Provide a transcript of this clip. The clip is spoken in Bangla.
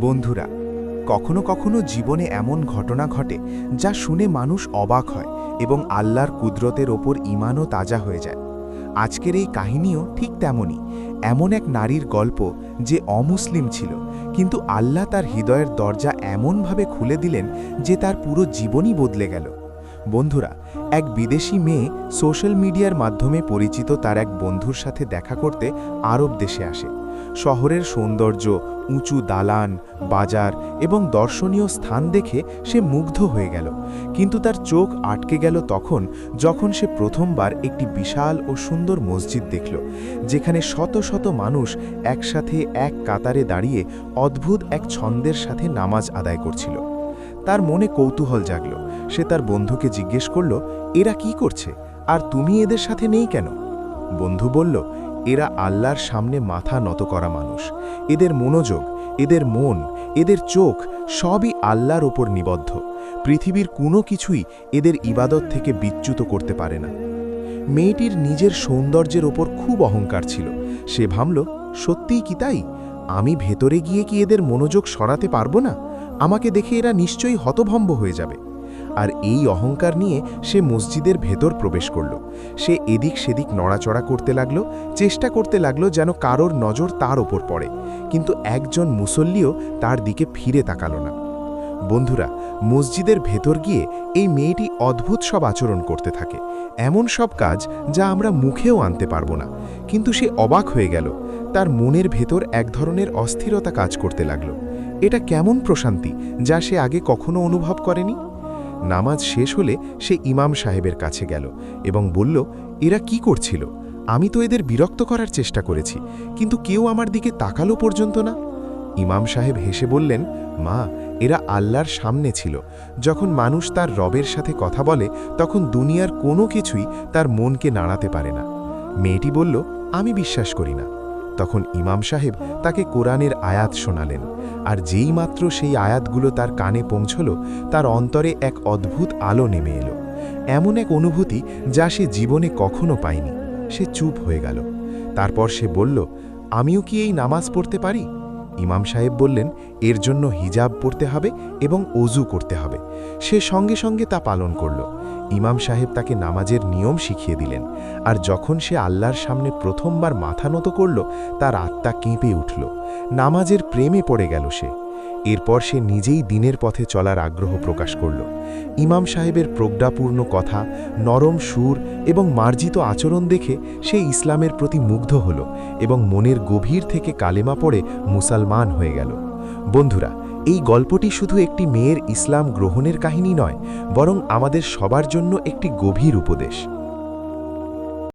বন্ধুরা, কখনো কখনো জীবনে এমন ঘটনা ঘটে যা শুনে মানুষ অবাক হয় এবং আল্লাহর কুদরতের ওপর ইমানও তাজা হয়ে যায়। আজকের এই কাহিনীও ঠিক তেমনই, এমন এক নারীর গল্প যে অমুসলিম ছিল, কিন্তু আল্লাহ তার হৃদয়ের দরজা এমনভাবে খুলে দিলেন যে তার পুরো জীবনই বদলে গেল। বন্ধুরা, এক বিদেশি মেয়ে সোশ্যাল মিডিয়ার মাধ্যমে পরিচিত তার এক বন্ধুর সাথে দেখা করতে আরব দেশে আসে। শহরের সৌন্দর্য, উঁচু দালান, বাজার এবং দর্শনীয় স্থান দেখে সে মুগ্ধ হয়ে গেল। কিন্তু তার চোখ আটকে গেল তখন যখন সে প্রথমবার একটি বিশাল ও সুন্দর মসজিদ দেখল, যেখানে শত শত মানুষ একসাথে এক কাতারে দাঁড়িয়ে অদ্ভুত এক ছন্দের সাথে নামাজ আদায় করছিল। তার মনে কৌতূহল জাগল। সে তার বন্ধুকে জিজ্ঞেস করল, এরা কি করছে? আর তুমি এদের সাথে নেই কেন? বন্ধু বলল এরা আল্লাহর সামনে মাথা নত করা মানুষ। এদের মনোযোগ, এদের মন, এদের চোখ সবই আল্লাহর ওপর নিবদ্ধ। পৃথিবীর কোনো কিছুই এদের ইবাদত থেকে বিচ্যুত করতে পারে না। মেয়েটির নিজের সৌন্দর্যের ওপর খুব অহংকার ছিল। সে ভাবল, সত্যিই কি তাই? আমি ভেতরে গিয়ে কি এদের মনোযোগ সরাতে পারব না? আমাকে দেখে এরা নিশ্চয়ই হতভম্ব হয়ে যাবে। আর এই অহংকার নিয়ে সে মসজিদের ভেতর প্রবেশ করল। সে এদিক সেদিক নড়াচড়া করতে লাগল, চেষ্টা করতে লাগল যেন কারোর নজর তার ওপর পড়ে। কিন্তু একজন মুসল্লিও তার দিকে ফিরে তাকালো না। বন্ধুরা, মসজিদের ভেতর গিয়ে এই মেয়েটি অদ্ভুত সব আচরণ করতে থাকে। এমন সব কাজ যা আমরা মুখেও আনতে পারব না। কিন্তু সে অবাক হয়ে গেল। তার মনের ভেতর এক ধরনের অস্থিরতা কাজ করতে লাগল। এটা কেমন প্রশান্তি যা সে আগে কখনো অনুভব করেনি? নামাজ শেষ হলে সে ইমাম সাহেবের কাছে গেল এবং বলল, এরা কি করছিল? আমি তো এদের বিরক্ত করার চেষ্টা করেছি, কিন্তু কেউ আমার দিকে তাকালো পর্যন্ত না? ইমাম সাহেব হেসে বললেন, মা, এরা আল্লাহর সামনে ছিল। যখন মানুষ তার রবের সাথে কথা বলে, তখন দুনিয়ার কোনো কিছুই তার মনকে নাড়াতে পারে না। মেয়েটি বলল, আমি বিশ্বাস করি না। তখন ইমাম সাহেব তাকে কোরআনের আয়াত শোনালেন, আর যেই মাত্র সেই আয়াতগুলো তার কানে পৌঁছল, তার অন্তরে এক অদ্ভুত আলো নেমে এলো। এমন এক অনুভূতি যা সে জীবনে কখনো পায়নি। সে চুপ হয়ে গেল। তারপর সে বলল, আমিও কি এই নামাজ পড়তে পারি? ইমাম সাহেব বললেন, এর জন্য হিজাব পড়তে হবে এবং অজু করতে হবে। সে সঙ্গে সঙ্গে তা পালন করল। ইমাম সাহেব তাকে নামাজের নিয়ম শিখিয়ে দিলেন, আর যখন সে আল্লাহর সামনে প্রথমবার মাথা নত করল, তার আত্মা কেঁপে উঠল। নামাজের প্রেমে পড়ে গেল সে। এরপর সে নিজেই দিনের পথে চলার আগ্রহ প্রকাশ করল। ইমাম সাহেবের প্রজ্ঞাপূর্ণ কথা, নরম সুর এবং মার্জিত আচরণ দেখে সে ইসলামের প্রতি মুগ্ধ হল এবং মনের গভীর থেকে কালেমা পড়ে মুসলমান হয়ে গেল। বন্ধুরা এই গল্পটি শুধু একটি মেয়ের ইসলাম গ্রহণের কাহিনী নয়, বরং আমাদের সবার জন্য একটি গভীর উপদেশ।